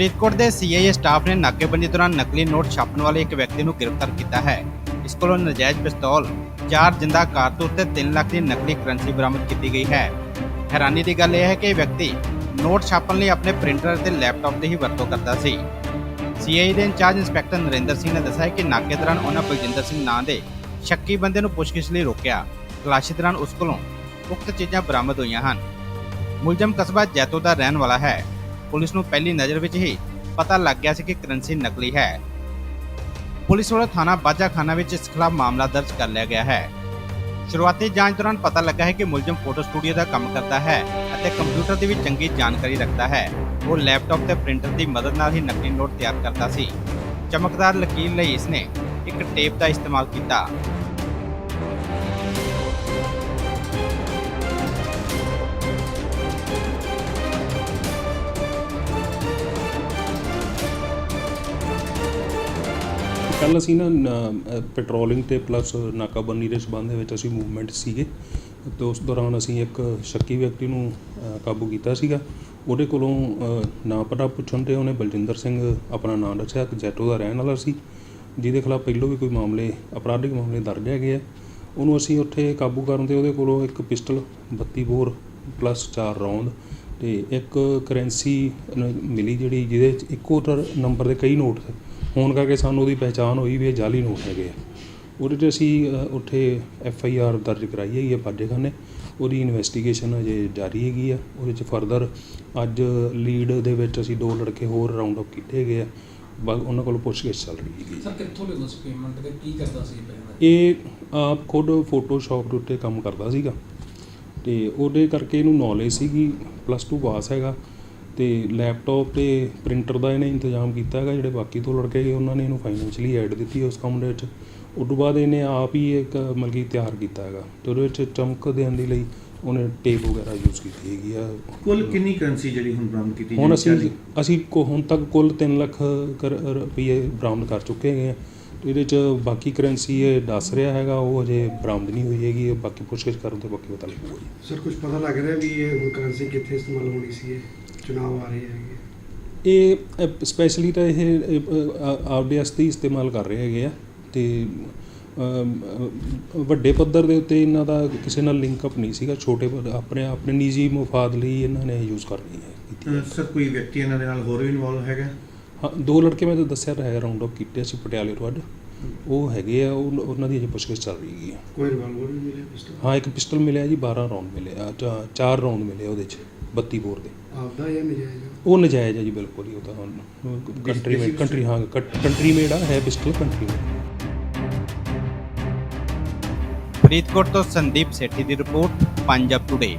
ਫਰੀਦਕੋਟ ਦੇ CIA staff ਨੇ ਨਾਕੇਬੰਦੀ ਦੌਰਾਨ ਨਕਲੀ ਨੋਟ ਛਾਪਣ ਵਾਲੇ ਇੱਕ ਵਿਅਕਤੀ ਨੂੰ ਗ੍ਰਿਫਤਾਰ ਕੀਤਾ ਹੈ। ਇਸ ਕੋਲੋਂ ਨਜਾਇਜ਼ ਪਿਸਤੌਲ, ਚਾਰ ਜਿੰਦਾ ਕਾਰਤੂਸ ਤੇ 3 ਲੱਖ ਦੀ ਨਕਲੀ ਕਰੰਸੀ ਬਰਾਮਦ ਕੀਤੀ ਗਈ ਹੈ। ਹੈਰਾਨੀ ਦੀ ਗੱਲ ਇਹ ਹੈ ਕਿ ਇਹ ਵਿਅਕਤੀ ਨੋਟ ਛਾਪਣ ਲਈ ਆਪਣੇ ਪ੍ਰਿੰਟਰ ਅਤੇ ਲੈਪਟਾਪ ਦੀ ਹੀ ਵਰਤੋਂ ਕਰਦਾ ਸੀ। ਸੀਆਈਏ ਦੇ in charge inspector Narinder Singh ਨੇ ਦੱਸਿਆ ਕਿ ਨਾਕੇ ਦੌਰਾਨ ਉਹਨਾਂ ਬਲਜਿੰਦਰ ਸਿੰਘ ਨਾਂ ਦੇ ਸ਼ੱਕੀ ਬੰਦੇ ਨੂੰ ਪੁੱਛਗਿੱਛ ਲਈ ਰੋਕਿਆ। ਤਲਾਸ਼ੀ ਦੌਰਾਨ ਉਸ ਕੋਲੋਂ ਉਕਤ ਚੀਜ਼ਾਂ ਬਰਾਮਦ ਹੋਈਆਂ ਹਨ। ਮੁਲਜ਼ਮ ਕਸਬਾ ਜੈਤੋ ਦਾ ਰਹਿਣ ਵਾਲਾ ਹੈ। ਪੁਲਿਸ ਨੂੰ ਪਹਿਲੀ ਨਜ਼ਰ ਵਿੱਚ ਹੀ ਪਤਾ ਲੱਗ ਗਿਆ ਸੀ ਕਿ ਕਰੰਸੀ ਨਕਲੀ ਹੈ। ਪੁਲਿਸ ਵੱਲੋਂ ਥਾਣਾ ਬਾਜਾਖਾਨਾ ਵਿੱਚ ਇਸ ਖਿਲਾਫ ਮਾਮਲਾ ਦਰਜ ਕਰ ਲਿਆ ਗਿਆ ਹੈ। ਸ਼ੁਰੂਆਤੀ ਜਾਂਚ ਦੌਰਾਨ ਪਤਾ ਲੱਗਾ ਹੈ ਕਿ ਮੁਲਜ਼ਮ ਫੋਟੋ ਸਟੂਡੀਓ ਦਾ ਕੰਮ ਕਰਦਾ ਹੈ ਅਤੇ ਕੰਪਿਊਟਰ ਦੀ ਵੀ ਚੰਗੀ ਜਾਣਕਾਰੀ ਰੱਖਦਾ ਹੈ। ਉਹ ਲੈਪਟਾਪ ਤੇ ਪ੍ਰਿੰਟਰ ਦੀ ਮਦਦ ਨਾਲ ਹੀ ਨਕਲੀ ਨੋਟ ਤਿਆਰ ਕਰਦਾ ਸੀ। ਚਮਕਦਾਰ ਲਕੀਰ ਲਈ ਇਸਨੇ ਇੱਕ ਟੇਪ ਦਾ ਇਸਤੇਮਾਲ ਕੀਤਾ। ਕੱਲ ਅਸੀਂ ਨਾ ਨ- ਪੈਟਰੋਲਿੰਗ ਤੇ ਪਲੱਸ ਨਾਕਾਬੰਦੀ ਦੇ ਸਬੰਧ ਦੇ ਵਿੱਚ ਅਸੀਂ ਮੂਵਮੈਂਟ ਸੀਗੇ। ਤੇ ਉਸ ਦੌਰਾਨ ਅਸੀਂ ਇੱਕ ਸ਼ੱਕੀ ਵਿਅਕਤੀ ਨੂੰ ਅ, ਕਾਬੂ ਕੀਤਾ ਸੀਗਾ। ਉਹਦੇ ਕੋਲੋਂ ਅ, ਨਾਂ ਪਤਾ ਪੁੱਛਣ ਤੇ ਉਹਨੇ ਬਲਜਿੰਦਰ ਸਿੰਘ ਆਪਣਾ ਨਾਂ ਦੱਸਿਆ ਕਿ ਜੈਟੋ ਦਾ ਰਹਿਣ ਵਾਲਾ ਸੀ ਜਿਹਦੇ ਖਿਲਾਫ ਪਹਿਲੋਂ ਵੀ ਕੋਈ ਮਾਮਲੇ ਅਪਰਾਧਿਕ ਮਾਮਲੇ ਦਰਜ ਹੈਗੇ ਆ। ਉਹਨੂੰ ਅਸੀਂ ਉੱਥੇ ਕਾਬੂ ਕਰਨ ਤੇ ਉਹਦੇ ਕੋਲੋਂ ਇੱਕ ਪਿਸਟਲ 32 ਬੋਰ ਪਲੱਸ 4 ਰੌਂਦ ਤੇ ਇੱਕ ਕਰੰਸੀ ਮਿਲੀ ਜਿਹੜੀ ਜਿਹਦੇ ਚ ਇੱਕੋ ਤਰ ਨੰਬਰ ਦੇ ਕਈ ਨੋਟ ਸੀ ਹੋਣ ਕਰਕੇ ਸਾਨੂੰ ਉਹਦੀ ਪਹਿਚਾਣ ਹੋਈ ਵੀ ਇਹ ਜਾਲੀ ਨੋਟ ਹੈਗੇ ਆ। ਉਹਦੇ 'ਤੇ ਅਸੀਂ ਉੱਥੇ ਐਫ ਆਈ ਆਰ ਦਰਜ ਕਰਾਈ ਹੈਗੀ ਹੈ ਬਾਜੇਖਾਨੇ। ਉਹਦੀ ਇਨਵੈਸਟੀਗੇਸ਼ਨ ਅਜੇ ਜਾਰੀ ਹੈਗੀ ਆ। ਉਹਦੇ 'ਚ ਫਰਦਰ ਅੱਜ ਲੀਡ ਦੇ ਵਿੱਚ ਅਸੀਂ ਦੋ ਲੜਕੇ ਹੋਰ ਰਾਉਂਡ ਅਪ ਕੀਤੇ ਹੈਗੇ ਆ। ਬਸ ਉਹਨਾਂ ਕੋਲ ਪੁੱਛਗਿੱਛ ਚੱਲ ਰਹੀ ਹੈਗੀ। ਸਰ ਕਿੱਥੋਂ ਲੈਂਦਾ ਸੀ ਪੇਮੈਂਟ ਤੇ? ਕੀ ਕਰਦਾ ਸੀ ਪਹਿਲਾਂ ਇਹ ਆਪ ਖੁਦ ਫੋਟੋਸ਼ਾਪ ਦੇ ਉੱਤੇ ਕੰਮ ਕਰਦਾ ਸੀਗਾ। ਤੇ ਉਹਦੇ ਕਰਕੇ ਇਹਨੂੰ ਨੌਲੇਜ ਸੀਗੀ ਪਲੱਸ 2 ਪਾਸ ਹੈਗਾ। ਤੇ ਲੈਪਟਾਪ ਤੇ ਪ੍ਰਿੰਟਰ ਦਾ ਇਹਨੇ ਇੰਤਜ਼ਾਮ ਕੀਤਾ ਹੈਗਾ ਜਿਹੜੇ ਬਾਕੀ ਦੋ ਲੜਕੇ ਹੈਗੇ ਉਹਨਾਂ ਨੇ ਇਹਨੂੰ ਫਾਈਨੈਂਸ਼ਲੀ ਐਡ ਦਿੱਤੀ ਉਸ ਕੰਮ ਦੇ ਵਿੱਚ। ਉਸ ਤੋਂ ਬਾਅਦ ਇਹਨੇ ਆਪ ਹੀ ਇੱਕ ਮਤਲਬ ਕਿ ਤਿਆਰ ਕੀਤਾ ਹੈਗਾ ਤੇ ਉਹਦੇ ਵਿੱਚ ਚਮਕ ਦੇਣ ਦੇ ਲਈ ਉਹਨੇ ਟੇਪ ਵਗੈਰਾ ਯੂਜ਼ ਕੀਤੀ ਹੈਗੀ ਆ। ਕੁੱਲ ਕਿੰਨੀ ਕਰੰਸੀ ਜਿਹੜੀ ਹੁਣ ਬਰਾਮਦ ਕੀਤੀ ਹੁਣ ਅਸੀਂ ਅਸੀਂ ਕੋ- ਹੁਣ ਤੱਕ ਕੁੱਲ 3 ਲੱਖ ਕਰ- ਰੁਪਈਏ ਬਰਾਮਦ ਕਰ ਚੁੱਕੇ ਹੈਗੇ ਆ। ਤੇ ਇਹਦੇ ਚ ਬਾਕੀ ਕਰੰਸੀ ਇਹ ਦੱਸ ਰਿਹਾ ਹੈਗਾ ਉਹ ਅਜੇ ਬਰਾਮਦ ਨਹੀਂ ਹੋਈ ਹੈਗੀ ਇਹ ਬਾਕੀ ਪੁੱਛਗਿੱਛ ਕਰਨ ਤੇ ਬਾਕੀ ਪਤਾ ਲੱਗੂਗਾ ਜੀ ਸਰ ਕੁਝ ਪਤਾ ਲੱਗ ਰਿਹਾ ਵੀ ਇਹ ਕਰੰਸੀ ਕਿੱਥੇ ਇਸਤੇਮਾਲ ਹੋਣੀ ਸੀ ਇਹ? ਚੁਣਾਵ ਆ ਰਹੇ ਹੈਗੇ ਇਹ ਸਪੈਸ਼ਲੀ ਤਾਂ ਇਹ ਆਪਦੇ ਵਾਸਤੇ ਹੀ ਇਸਤੇਮਾਲ ਕਰ ਰਹੇ ਹੈਗੇ ਆ ਤੇ ਵੱਡੇ ਪੱਧਰ ਦੇ ਉੱਤੇ ਇਹਨਾਂ ਦਾ ਕਿਸੇ ਨਾਲ ਲਿੰਕ ਅਪ ਨਹੀਂ ਸੀਗਾ। ਛੋਟੇ ਪੱਧਰ- ਆਪਣੇ ਆਪਣੇ ਨਿੱਜੀ ਮਫਾਦ ਲਈ ਇਹਨਾਂ ਨੇ ਯੂਜ਼ ਕਰਨੀ ਹੈ ਕੀਤੀ ਹੈ। ਸਰ ਕੋਈ ਵਿਅਕਤੀ ਇਹਨਾਂ ਦੇ ਨਾਲ ਹੋਰ ਵੀ ਇਨਵੋਲਵ ਹੈਗਾ? ਹਾਂ ਦੋ ਲੜਕੇ ਮੈਂ ਤਾਂ ਦੱਸਿਆ ਤਾਂ ਹੈ ਰਾਉਂਡ ਅਪ ਕੀਤੇ ਅਸੀਂ ਪਟਿਆਲੇ ਤੋਂ ਅੱਜ ਉਹ ਹੈਗੇ ਆ ਉਹ- ਉਹਨਾਂ ਦੀ ਅਜੇ ਪੁੱਛਗਿੱਛ ਚੱਲ ਰਹੀ ਆ। ਕੋਈ ਰਿਵਾਲਵਰ ਵੀ ਮਿਲਿਆ ਪਿਸਟਲ ਹਾਂ ਇੱਕ ਪਿਸਟਲ ਮਿਲਿਆ ਜੀ 12 ਰਾਉਂਡ ਮਿਲੇ ਆ ਚਾਰ ਰਾਉਂਡ ਮਿਲੇ ਉਹਦੇ ਚ 32 ਬੋਰ ਦੇ। ਆਪਦਾ ਜਾਂ ਨਜਾਇਜ਼? ਉਹ ਨਜਾਇਜ਼ ਹੈ ਜੀ ਬਿਲਕੁਲ ਹੀ ਉਹ ਤਾਂ ਹੁਣ ਕੰਟਰੀ ਮੇਡ ਕੰਟਰੀ ਹਾਂ ਕੰਟਰੀ ਮੇਡ ਆ ਹੈ ਪਿਸਟਲ ਕੰਟਰੀ ਮੇਡ ਫਰੀਦਕੋਟ ਤੋਂ ਸੰਦੀਪ ਸੇਠੀ ਦੀ ਰਿਪੋਰਟ ਪੰਜਾਬ ਟੁਡੇ